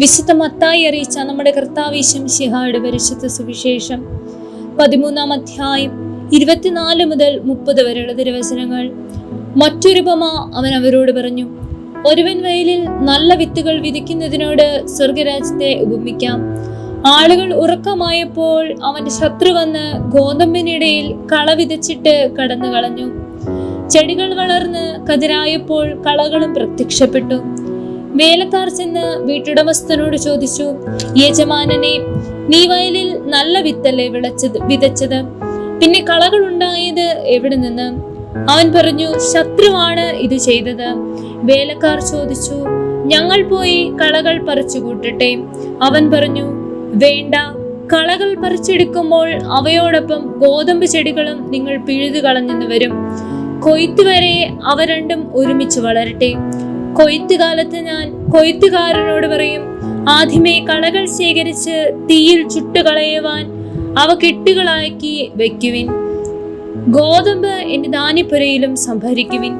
വിശുദ്ധ മത്തായി അറിയിച്ച നമ്മുടെ കർത്താവീശം ശിഹായുടെ പരിശുദ്ധ സുവിശേഷം. പതിമൂന്നാം അധ്യായം ഇരുപത്തിനാല് മുതൽ മുപ്പത് വരെയുള്ള തിരുവചനങ്ങൾ. മറ്റൊരുപമ അവൻ അവരോട് പറഞ്ഞു ഒരുവൻ വയലിൽ നല്ല വിത്തുകൾ വിധിക്കുന്നതിനോട് സ്വർഗരാജ്യത്തെ ഉപമിക്കാം. ആളുകൾ ഉറക്കമായപ്പോൾ അവന്റെ ശത്രു വന്ന് ഗോതമ്പിനിടയിൽ കള വിതച്ചിട്ട് കടന്നു കളഞ്ഞു ചെടികൾ വളർന്ന് കതിരായപ്പോൾ കളകളും പ്രത്യക്ഷപ്പെട്ടു. വേലക്കാർ ചെന്ന് വീട്ടുടമസ്ഥനോട് ചോദിച്ചു യജമാനനെ നീ വയലിൽ നല്ല വിത്തല്ലേ വിളച്ചത് വിതച്ചത്? പിന്നെ കളകൾ ഉണ്ടായത് എവിടെ നിന്ന്? അവൻ പറഞ്ഞു ശത്രുവാണ് ഇത് ചെയ്തത്. വേലക്കാർ ചോദിച്ചു ഞങ്ങൾ പോയി കളകൾ പറിച്ചു കൂട്ടട്ടെ? അവൻ പറഞ്ഞു വേണ്ട കളകൾ പറിച്ചെടുക്കുമ്പോൾ അവയോടൊപ്പം ഗോതമ്പ് ചെടികളും നിങ്ങൾ പിഴുതു കളഞ്ഞെന്ന് വരും. കൊയ്ത്തുവരെ അവ രണ്ടും ഒരുമിച്ച് വളരട്ടെ. കൊയ്ത്ത് കാലത്ത് ഞാൻ കൊയ്ത്തുകാരനോട് പറയും ആദ്യമേ കളകൾ ശേഖരിച്ച് തീയിൽ ചുട്ടുകളയുവാൻ അവ കെട്ടുകളാക്കി വെക്കുവിൻ ഗോതമ്പ് എന്റെ ധാന്യപ്പുരയിലും സംഭരിക്കുവിൻ.